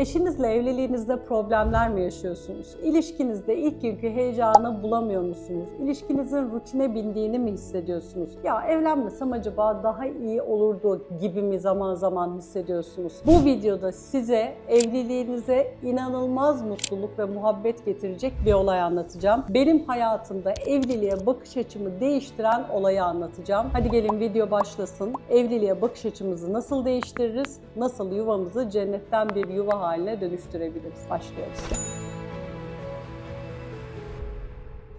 Eşinizle evliliğinizde problemler mi yaşıyorsunuz? İlişkinizde ilk günkü heyecanı bulamıyor musunuz? İlişkinizin rutine bindiğini mi hissediyorsunuz? Ya evlenmesem acaba daha iyi olurdu gibi mi zaman zaman hissediyorsunuz? Bu videoda size evliliğinize inanılmaz mutluluk ve muhabbet getirecek bir olay anlatacağım. Benim hayatımda evliliğe bakış açımı değiştiren olayı anlatacağım. Hadi gelin video başlasın. Evliliğe bakış açımızı nasıl değiştiririz? Nasıl yuvamızı cennetten bir yuva haline dönüştürebiliriz? Başlıyoruz.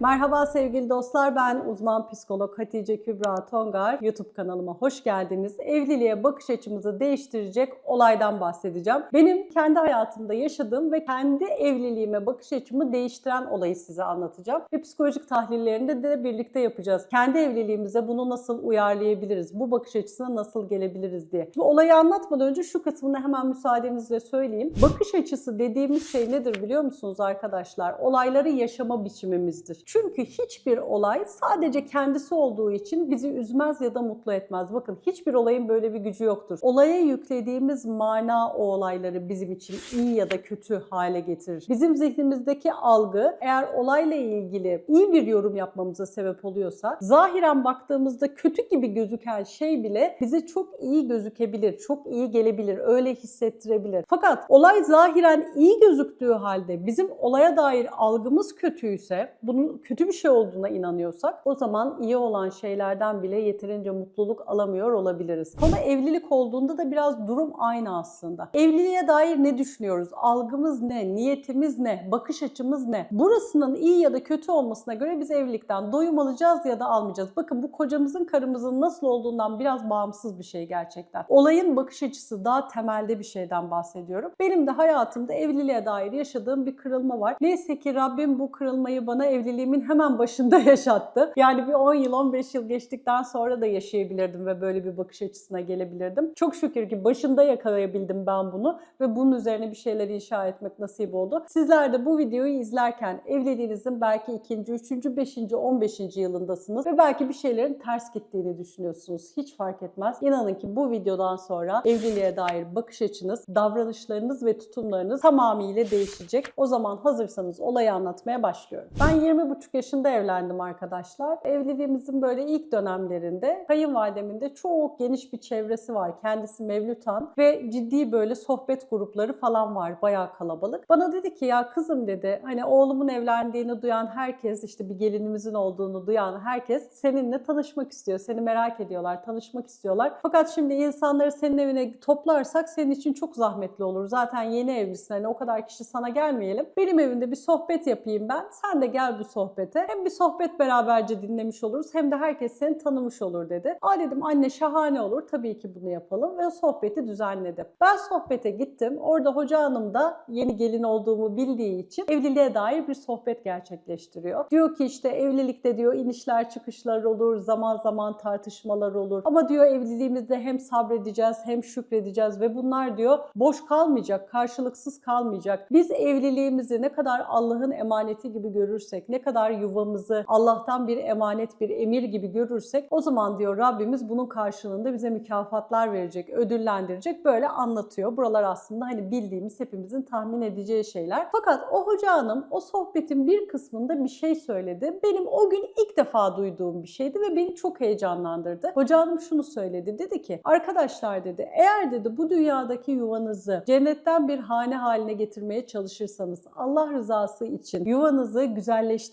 Merhaba sevgili dostlar, ben uzman psikolog Hatice Kübra Tongar. YouTube kanalıma hoş geldiniz. Evliliğe bakış açımızı değiştirecek olaydan bahsedeceğim. Benim kendi hayatımda yaşadığım ve kendi evliliğime bakış açımı değiştiren olayı size anlatacağım. Ve psikolojik tahlillerinde de birlikte yapacağız. Kendi evliliğimize bunu nasıl uyarlayabiliriz? Bu bakış açısına nasıl gelebiliriz diye. Bu olayı anlatmadan önce şu kısmını hemen müsaadenizle söyleyeyim. Bakış açısı dediğimiz şey nedir biliyor musunuz arkadaşlar? Olayları yaşama biçimimizdir. Çünkü hiçbir olay sadece kendisi olduğu için bizi üzmez ya da mutlu etmez. Bakın hiçbir olayın böyle bir gücü yoktur. Olaya yüklediğimiz mana o olayları bizim için iyi ya da kötü hale getirir. Bizim zihnimizdeki algı eğer olayla ilgili iyi bir yorum yapmamıza sebep oluyorsa zahiren baktığımızda kötü gibi gözüken şey bile bize çok iyi gözükebilir, çok iyi gelebilir, öyle hissettirebilir. Fakat olay zahiren iyi gözüktüğü halde bizim olaya dair algımız kötüyse, bunun kötü bir şey olduğuna inanıyorsak o zaman iyi olan şeylerden bile yeterince mutluluk alamıyor olabiliriz. Konu evlilik olduğunda da biraz durum aynı aslında. Evliliğe dair ne düşünüyoruz? Algımız ne? Niyetimiz ne? Bakış açımız ne? Burasının iyi ya da kötü olmasına göre biz evlilikten doyum alacağız ya da almayacağız. Bakın bu kocamızın karımızın nasıl olduğundan biraz bağımsız bir şey gerçekten. Olayın bakış açısı daha temelde bir şeyden bahsediyorum. Benim de hayatımda evliliğe dair yaşadığım bir kırılma var. Neyse ki Rabbim bu kırılmayı bana evliliğimin hemen başında yaşattı. Yani bir 10 yıl 15 yıl geçtikten sonra da yaşayabilirdim ve böyle bir bakış açısına gelebilirdim. Çok şükür ki başında yakalayabildim ben bunu ve bunun üzerine bir şeyler inşa etmek nasip oldu. Sizler de bu videoyu izlerken evliliğinizin belki 2. 3. 5. 15. yılındasınız ve belki bir şeylerin ters gittiğini düşünüyorsunuz. Hiç fark etmez. İnanın ki bu videodan sonra evliliğe dair bakış açınız, davranışlarınız ve tutumlarınız tamamıyla değişecek. O zaman hazırsanız olayı anlatmaya başlıyorum. Ben 20,5 yaşında evlendim arkadaşlar. Evliliğimizin böyle ilk dönemlerinde kayınvalidemin de çok geniş bir çevresi var. Kendisi Mevlütan ve ciddi böyle sohbet grupları falan var. Bayağı kalabalık. Bana dedi ki ya kızım dedi hani oğlumun evlendiğini duyan herkes işte bir gelinimizin olduğunu duyan herkes seninle tanışmak istiyor. Seni merak ediyorlar, tanışmak istiyorlar. Fakat şimdi insanları senin evine toplarsak senin için çok zahmetli olur. Zaten yeni evlisin hani o kadar kişi sana gelmeyelim. Benim evimde bir sohbet yapayım ben. Sen de gel bu sohbete. Hem bir sohbet beraberce dinlemiş oluruz hem de herkes seni tanımış olur dedi. Aa dedim anne şahane olur tabii ki bunu yapalım ve sohbeti düzenledim. Ben sohbete gittim. Orada hoca hanım da yeni gelin olduğumu bildiği için evliliğe dair bir sohbet gerçekleştiriyor. Diyor ki işte evlilikte diyor inişler çıkışlar olur, zaman zaman tartışmalar olur. Ama diyor evliliğimizde hem sabredeceğiz hem şükredeceğiz ve bunlar diyor boş kalmayacak, karşılıksız kalmayacak. Biz evliliğimizi ne kadar Allah'ın emaneti gibi görürsek, ne kadar yuvamızı Allah'tan bir emanet, bir emir gibi görürsek o zaman diyor Rabbimiz bunun karşılığında bize mükafatlar verecek, ödüllendirecek böyle anlatıyor. Buralar aslında hani bildiğimiz hepimizin tahmin edeceği şeyler. Fakat o hoca hanım o sohbetin bir kısmında bir şey söyledi. Benim o gün ilk defa duyduğum bir şeydi ve beni çok heyecanlandırdı. Hoca hanım şunu söyledi. Dedi ki arkadaşlar dedi eğer dedi bu dünyadaki yuvanızı cennetten bir hane haline getirmeye çalışırsanız Allah rızası için yuvanızı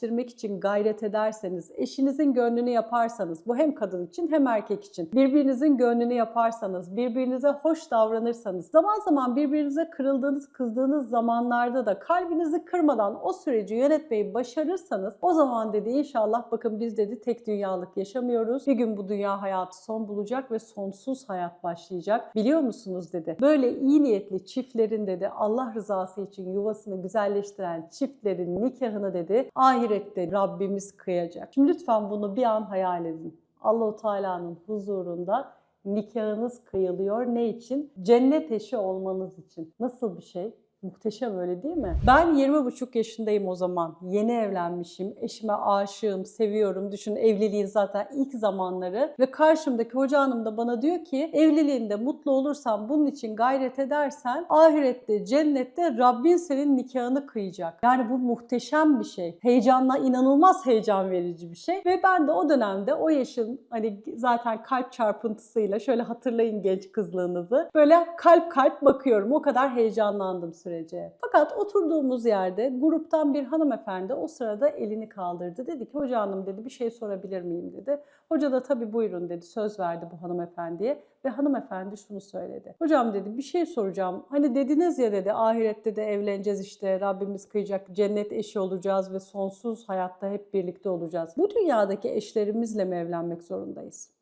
güzelleştirmek için gayret ederseniz, eşinizin gönlünü yaparsanız, bu hem kadın için hem erkek için, birbirinizin gönlünü yaparsanız, birbirinize hoş davranırsanız, zaman zaman birbirinize kırıldığınız, kızdığınız zamanlarda da kalbinizi kırmadan o süreci yönetmeyi başarırsanız, o zaman dedi inşallah bakın biz dedi tek dünyalık yaşamıyoruz. Bir gün bu dünya hayatı son bulacak ve sonsuz hayat başlayacak. Biliyor musunuz dedi. Böyle iyi niyetli çiftlerin dedi Allah rızası için yuvasını güzelleştiren çiftlerin nikahını dedi ahirette Rabbimiz kıyacak. Şimdi lütfen bunu bir an hayal edin. Allahu Teala'nın huzurunda nikahınız kıyılıyor. Ne için? Cennet eşi olmanız için. Nasıl bir şey? Muhteşem öyle değil mi? Ben 20,5 yaşındayım o zaman. Yeni evlenmişim. Eşime aşığım, seviyorum. Düşün evliliğin zaten ilk zamanları. Ve karşımdaki hoca hanım da bana diyor ki evliliğinde mutlu olursan bunun için gayret edersen ahirette, cennette Rabbin senin nikahını kıyacak. Yani bu muhteşem bir şey. Heyecanla inanılmaz heyecan verici bir şey. Ve ben de o dönemde o yaşın hani zaten kalp çarpıntısıyla şöyle hatırlayın genç kızlığınızı. Böyle kalp kalp bakıyorum. O kadar heyecanlandım sürece. Fakat oturduğumuz yerde gruptan bir hanımefendi o sırada elini kaldırdı. Dedi ki hoca hanım dedi bir şey sorabilir miyim dedi. Hoca da tabii buyurun dedi söz verdi bu hanımefendiye ve hanımefendi şunu söyledi. Hocam dedi bir şey soracağım. Hani dediniz ya dedi ahirette de evleneceğiz işte Rabbimiz kıyacak cennet eşi olacağız ve sonsuz hayatta hep birlikte olacağız. Bu dünyadaki eşlerimizle mi evlenmek zorundayız?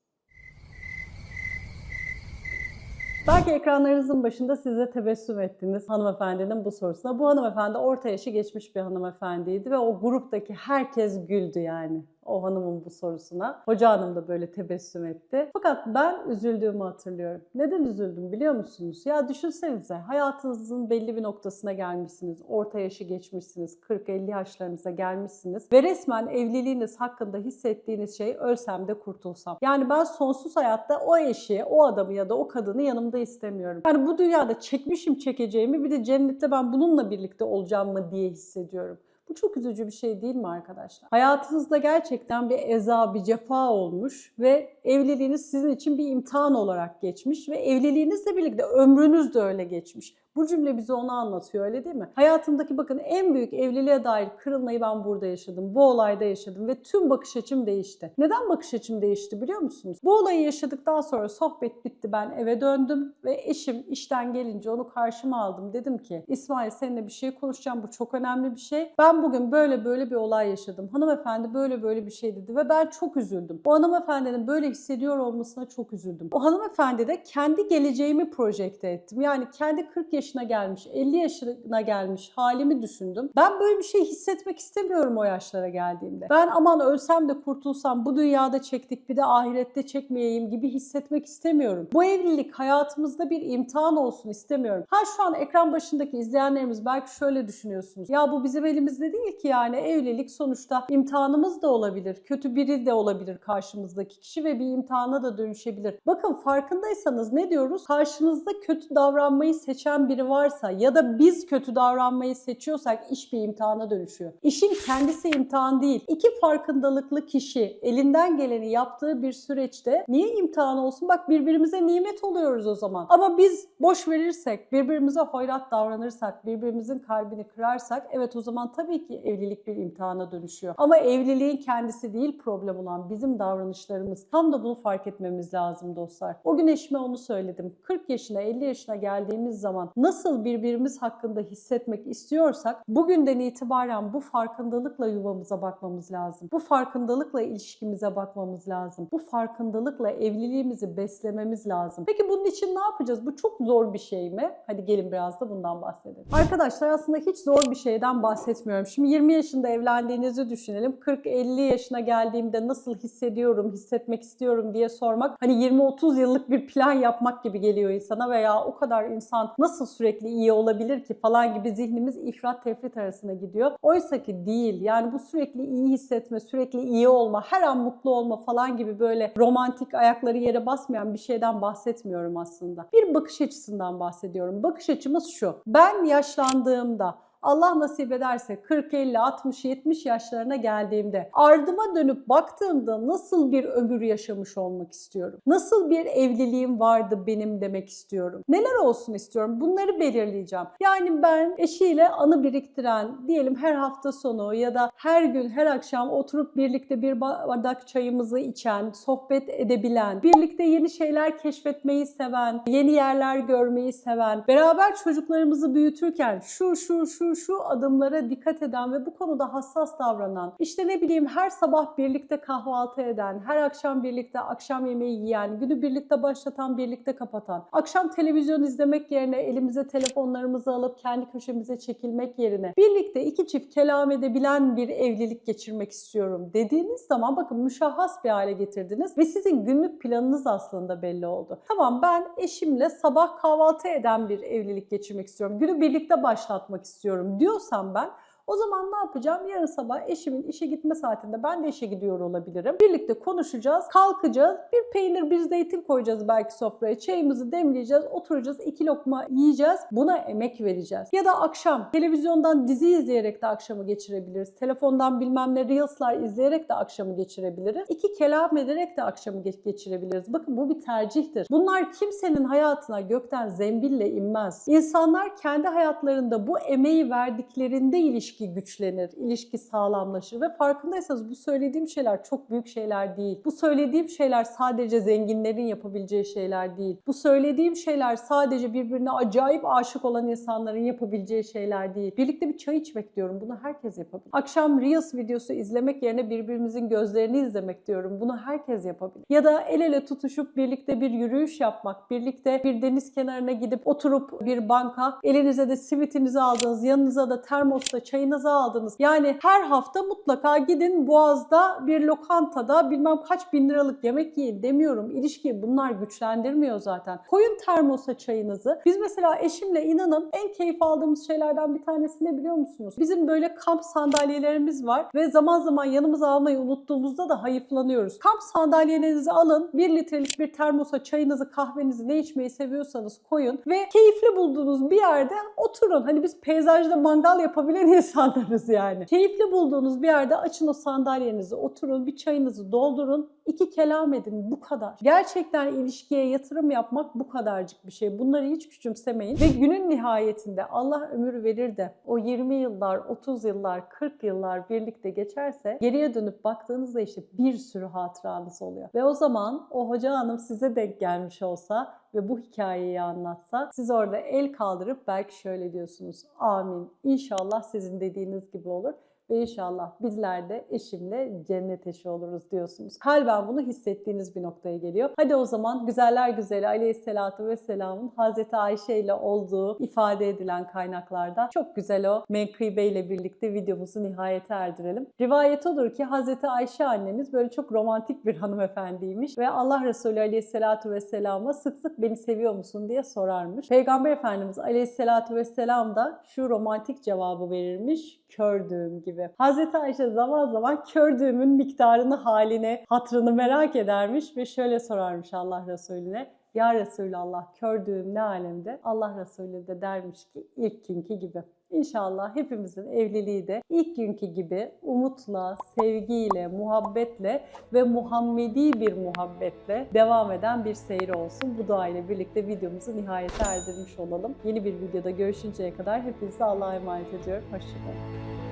Belki ekranlarınızın başında size tebessüm ettiniz hanımefendinin bu sorusuna. Bu hanımefendi orta yaşı geçmiş bir hanımefendiydi ve o gruptaki herkes güldü yani o hanımın bu sorusuna. Hoca hanım da böyle tebessüm etti. Fakat ben üzüldüğümü hatırlıyorum. Neden üzüldüm biliyor musunuz? Ya düşünsenize hayatınızın belli bir noktasına gelmişsiniz. Orta yaşı geçmişsiniz. 40-50 yaşlarınıza gelmişsiniz. Ve resmen evliliğiniz hakkında hissettiğiniz şey ölsem de kurtulsam. Yani ben sonsuz hayatta o eşi, o adamı ya da o kadını yanımda istemiyorum. Yani bu dünyada çekmişim çekeceğimi bir de cennette ben bununla birlikte olacağım mı diye hissediyorum. Bu çok üzücü bir şey değil mi arkadaşlar? Hayatınızda gerçekten bir eza, bir cefa olmuş ve evliliğiniz sizin için bir imtihan olarak geçmiş ve evliliğinizle birlikte ömrünüz de öyle geçmiş. Bu cümle bize onu anlatıyor öyle değil mi? Hayatımdaki bakın en büyük evliliğe dair kırılmayı ben burada yaşadım. Bu olayda yaşadım ve tüm bakış açım değişti. Neden bakış açım değişti biliyor musunuz? Bu olayı yaşadıktan sonra sohbet bitti ben eve döndüm ve eşim işten gelince onu karşıma aldım. Dedim ki İsmail seninle bir şey konuşacağım bu çok önemli bir şey. Ben bugün böyle böyle bir olay yaşadım. Hanımefendi böyle böyle bir şey dedi ve ben çok üzüldüm. O hanımefendinin böyle hissediyor olmasına çok üzüldüm. O hanımefendi de kendi geleceğimi projekte ettim. Yani kendi 40 yaş yaşına gelmiş, 50 yaşına gelmiş halimi düşündüm. Ben böyle bir şey hissetmek istemiyorum o yaşlara geldiğimde. Ben aman ölsem de kurtulsam bu dünyada çektik bir de ahirette çekmeyeyim gibi hissetmek istemiyorum. Bu evlilik hayatımızda bir imtihan olsun istemiyorum. Ha şu an ekran başındaki izleyenlerimiz belki şöyle düşünüyorsunuz. Ya bu bizim elimizde değil ki yani evlilik sonuçta imtihanımız da olabilir. Kötü biri de olabilir karşımızdaki kişi ve bir imtihana da dönüşebilir. Bakın farkındaysanız ne diyoruz? Karşınızda kötü davranmayı seçen biri varsa ya da biz kötü davranmayı seçiyorsak iş bir imtihana dönüşüyor. İşin kendisi imtihan değil. İki farkındalıklı kişi elinden geleni yaptığı bir süreçte niye imtihan olsun? Bak birbirimize nimet oluyoruz o zaman. Ama biz boş verirsek, birbirimize hoyrat davranırsak, birbirimizin kalbini kırarsak evet o zaman tabii ki evlilik bir imtihana dönüşüyor. Ama evliliğin kendisi değil problem olan bizim davranışlarımız. Tam da bunu fark etmemiz lazım dostlar. O gün eşime onu söyledim. 40 yaşına 50 yaşına geldiğimiz zaman nasıl birbirimiz hakkında hissetmek istiyorsak bugünden itibaren bu farkındalıkla yuvamıza bakmamız lazım. Bu farkındalıkla ilişkimize bakmamız lazım. Bu farkındalıkla evliliğimizi beslememiz lazım. Peki bunun için ne yapacağız? Bu çok zor bir şey mi? Hadi gelin biraz da bundan bahsedelim. Arkadaşlar aslında hiç zor bir şeyden bahsetmiyorum. Şimdi 20 yaşında evlendiğinizi düşünelim. 40-50 yaşına geldiğimde nasıl hissediyorum, hissetmek istiyorum diye sormak hani 20-30 yıllık bir plan yapmak gibi geliyor insana veya o kadar insan nasıl sürekli iyi olabilir ki falan gibi zihnimiz ifrat tefrit arasına gidiyor. Oysa ki değil. Yani bu sürekli iyi hissetme, sürekli iyi olma, her an mutlu olma falan gibi böyle romantik ayakları yere basmayan bir şeyden bahsetmiyorum aslında. Bir bakış açısından bahsediyorum. Bakış açımız şu. Ben yaşlandığımda Allah nasip ederse 40, 50, 60, 70 yaşlarına geldiğimde ardıma dönüp baktığımda nasıl bir ömür yaşamış olmak istiyorum? Nasıl bir evliliğim vardı benim demek istiyorum? Neler olsun istiyorum? Bunları belirleyeceğim. Yani ben eşiyle anı biriktiren, diyelim her hafta sonu ya da her gün, her akşam oturup birlikte bir bardak çayımızı içen, sohbet edebilen, birlikte yeni şeyler keşfetmeyi seven, yeni yerler görmeyi seven, beraber çocuklarımızı büyütürken şu şu şu şu adımlara dikkat eden ve bu konuda hassas davranan, işte ne bileyim her sabah birlikte kahvaltı eden, her akşam birlikte akşam yemeği yiyen, günü birlikte başlatan, birlikte kapatan, akşam televizyon izlemek yerine elimize telefonlarımızı alıp kendi köşemize çekilmek yerine birlikte iki çift kelam edebilen bir evlilik geçirmek istiyorum dediğiniz zaman bakın müşahhas bir hale getirdiniz ve sizin günlük planınız aslında belli oldu. Tamam ben eşimle sabah kahvaltı eden bir evlilik geçirmek istiyorum. Günü birlikte başlatmak istiyorum diyorsam ben o zaman ne yapacağım? Yarın sabah eşimin işe gitme saatinde ben de işe gidiyor olabilirim. Birlikte konuşacağız, kalkacağız. Bir peynir, bir zeytin koyacağız belki sofraya. Çayımızı demleyeceğiz, oturacağız, iki lokma yiyeceğiz. Buna emek vereceğiz. Ya da akşam televizyondan dizi izleyerek de akşamı geçirebiliriz. Telefondan bilmem ne reels'lar izleyerek de akşamı geçirebiliriz. İki kelam ederek de akşamı geç- geçirebiliriz. Bakın bu bir tercihtir. Bunlar kimsenin hayatına gökten zembille inmez. İnsanlar kendi hayatlarında bu emeği verdiklerinde ilişki güçlenir, ilişki sağlamlaşır ve farkındaysanız bu söylediğim şeyler çok büyük şeyler değil. Bu söylediğim şeyler sadece zenginlerin yapabileceği şeyler değil. Bu söylediğim şeyler sadece birbirine acayip aşık olan insanların yapabileceği şeyler değil. Birlikte bir çay içmek diyorum. Bunu herkes yapabilir. Akşam Reels videosu izlemek yerine birbirimizin gözlerini izlemek diyorum. Bunu herkes yapabilir. Ya da el ele tutuşup birlikte bir yürüyüş yapmak, birlikte bir deniz kenarına gidip oturup bir banka, elinize de simitinizi aldınız, yanınıza da termosta çayınızı aldınız. Yani her hafta mutlaka gidin Boğaz'da bir lokantada bilmem kaç bin liralık yemek yiyin demiyorum. İlişkiyi bunlar güçlendirmiyor zaten. Koyun termosa çayınızı. Biz mesela eşimle inanın en keyif aldığımız şeylerden bir tanesi ne biliyor musunuz? Bizim böyle kamp sandalyelerimiz var ve zaman zaman yanımıza almayı unuttuğumuzda da hayıflanıyoruz. Kamp sandalyelerinizi alın, 1 litrelik bir termosa çayınızı, kahvenizi ne içmeyi seviyorsanız koyun ve keyifli bulduğunuz bir yerde oturun. Hani biz peyzajda mangal yapabilen insanlarız yani. Keyifli bulduğunuz bir yerde açın o sandalyenizi, oturun, bir çayınızı doldurun, iki kelam edin bu kadar. Gerçekten ilişkiye yatırım yapmak bu kadarcık bir şey. Bunları hiç küçümsemeyin ve günün nihayetinde Allah ömür verir de o 20 yıllar, 30 yıllar, 40 yıllar birlikte geçerse geriye dönüp baktığınızda işte bir sürü hatıranız oluyor. Ve o zaman o hoca hanım size denk gelmiş olsa ve bu hikayeyi anlatsa siz orada el kaldırıp belki şöyle diyorsunuz. Amin. İnşallah sizin dediğiniz gibi olur ve inşallah bizler de eşimle cennet eşi oluruz diyorsunuz. Kalben bunu hissettiğiniz bir noktaya geliyor. Hadi o zaman güzeller güzeli aleyhissalatu vesselamın Hazreti Ayşe ile olduğu ifade edilen kaynaklarda çok güzel o menkıbe ile birlikte videomuzu nihayete erdirelim. Rivayet odur ki Hazreti Ayşe annemiz böyle çok romantik bir hanımefendiymiş ve Allah Resulü aleyhissalatu vesselama sık sık beni seviyor musun diye sorarmış. Peygamber Efendimiz aleyhissalatu vesselam da şu romantik cevabı verirmiş kördüğüm gibi. Hazreti Ayşe zaman zaman kördüğümün miktarını, halini, hatrını merak edermiş ve şöyle sorarmış Allah Resulüne. Ya Resulallah kördüğüm ne alemde? Allah Resulü de dermiş ki ilk günkü gibi. İnşallah hepimizin evliliği de ilk günkü gibi umutla, sevgiyle, muhabbetle ve Muhammedi bir muhabbetle devam eden bir seyir olsun. Bu dua ile birlikte videomuzu nihayete erdirmiş olalım. Yeni bir videoda görüşünceye kadar hepinizi Allah'a emanet ediyorum. Hoşçakalın.